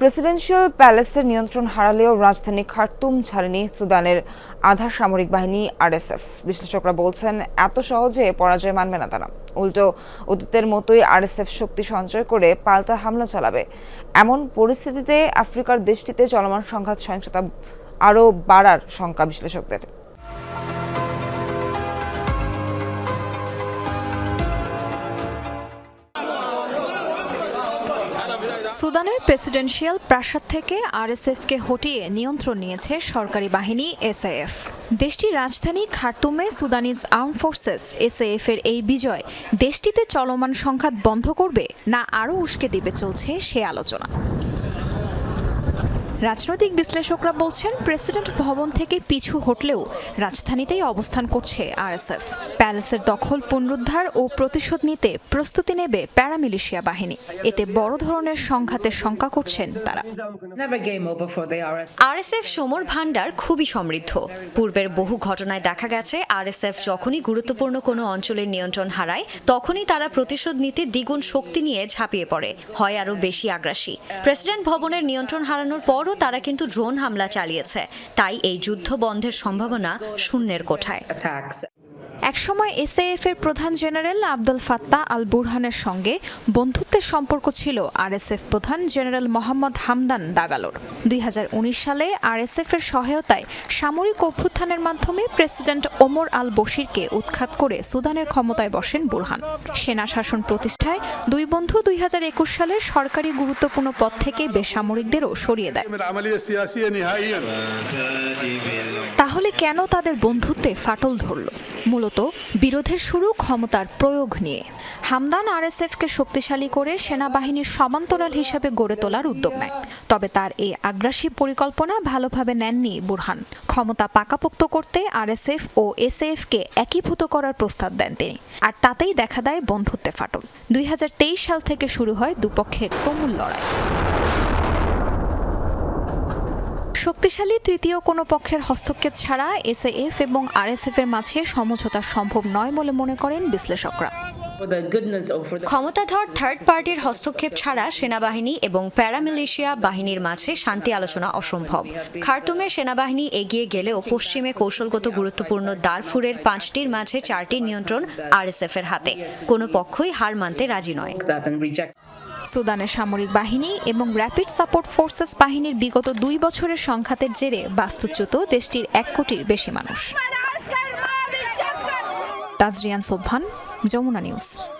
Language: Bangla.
প্রেসিডেন্সিয়াল প্যালেসের নিয়ন্ত্রণ হারালেও রাজধানী খার্তুম ছাড়েনি সুদানের আধা সামরিক বাহিনী আরএসএফ। বিশ্লেষকরা বলছেন, এত সহজে পরাজয় মানবে না তারা। উল্টো, অতীতের মতোই আরএসএফ শক্তি সঞ্চয় করে পাল্টা হামলা চালাবে। এমন পরিস্থিতিতে আফ্রিকার দেশটিতে চলমান সংঘাত সহিংসতা আরও বাড়ার শঙ্কা বিশ্লেষকদের। সুদানের প্রেসিডেন্সিয়াল প্রাসাদ থেকে আরএসএফকে হটিয়ে নিয়ন্ত্রণ নিয়েছে সরকারি বাহিনী এসআইএফ। দেশটির রাজধানী খার্তুমে সুদানিজ আর্ম ফোর্সেস এসএএফ এর এই বিজয় দেশটিতে চলমান সংঘাত বন্ধ করবে না আরও উস্কে দিবে চলছে সে আলোচনা। রাজনৈতিক বিশ্লেষকরা বলছেন প্রেসিডেন্ট ভবন থেকে পিছু হটলেও রাজধানীতেই অবস্থান করছে আরএসএফ। প্যালেসের দখল পুনরুদ্ধার ও প্রতিশোধ নিতে প্রস্তুতি নেবে প্যারামিলিশিয়া বাহিনী। এতে বড় ধরনের সংঘাতের শঙ্কা করছেন তারা. আরএসএফ সমর ভান্ডার খুবই সমৃদ্ধ। পূর্বের বহু ঘটনায় দেখা গেছে আরএসএফ যখনই গুরুত্বপূর্ণ কোনো অঞ্চলের নিয়ন্ত্রণ হারায় তখনই তারা প্রতিশোধ নিতে দ্বিগুণ শক্তি নিয়ে ঝাঁপিয়ে পড়ে। হয় আরও বেশি আগ্রাসী। প্রেসিডেন্ট ভবনের নিয়ন্ত্রণ হারানোর পরও তারা কিন্তু ড্রোন হামলা চালিয়েছে তাই এই যুদ্ধ বন্ধের সম্ভাবনা শূন্যের কোঠায়. একসময় এসএএফ এর প্রধান জেনারেল আব্দুল ফাত্তা আল বুরহানের সঙ্গে বন্ধুত্বের সম্পর্ক ছিল আরএসএফ প্রধান জেনারেল মোহাম্মদ হামদান দাগালোর। দুই হাজার উনিশ সালে আরএসএফ এর সহায়তায় সামরিক অভ্যুত্থানের মাধ্যমে প্রেসিডেন্ট ওমর আল বশিরকে উৎখাত করে সুদানের ক্ষমতায় বসেন বুরহান। সেনা শাসন প্রতিষ্ঠায় দুই বন্ধু দুই হাজার একুশ সালে সরকারি গুরুত্বপূর্ণ পদ থেকে বেসামরিকদেরও সরিয়ে দেয়। তাহলে কেন তাদের বন্ধুত্বে ফাটল ধরল? মূলত বিরোধের শুরু ক্ষমতার প্রয়োগ নিয়ে। হামদান আরএসএফকে শক্তিশালী করে সেনাবাহিনীর সমান্তরাল হিসাবে গড়ে তোলার উদ্যোগ নেয়। তবে তার এই আগ্রাসী পরিকল্পনা ভালোভাবে নেননি বুরহান। ক্ষমতা পাকাপোক্ত করতে আরএসএফ ও এসএএফকে একীভূত করার প্রস্তাব দেন তিনি। আর তাতেই দেখা দেয় বন্ধুত্বে ফাটল। দুই হাজার তেইশ সাল থেকে শুরু হয় দুপক্ষের তুমুল লড়াই। শক্তিশালী তৃতীয় কোনো পক্ষের হস্তক্ষেপ ছাড়া এসএএফ এবং আরএসএফ এর মাঝে সমঝোতা সম্ভব নয় বলে মনে করেন বিশ্লেষকরা। ক্ষমতাধর থার্ড পার্টির হস্তক্ষেপ ছাড়া সেনাবাহিনী এবং প্যারামিলিশিয়া বাহিনীর মাঝে শান্তি আলোচনা অসম্ভব। খার্তুমে সেনাবাহিনী এগিয়ে গেলেও পশ্চিমে কৌশলগত গুরুত্বপূর্ণ দারফুরের পাঁচটির মাঝে চারটির নিয়ন্ত্রণ আরএসএফ এর হাতে। কোনো পক্ষই হার মানতে রাজি নয়। সুদানের সামরিক বাহিনী এবং র্যাপিড সাপোর্ট ফোর্সেস বাহিনীর বিগত দুই বছরের সংঘাতের জেরে বাস্তুচ্যুত দেশটির এক কোটির বেশি মানুষ। তাজরিয়ান সোভান যমুনা নিউজ।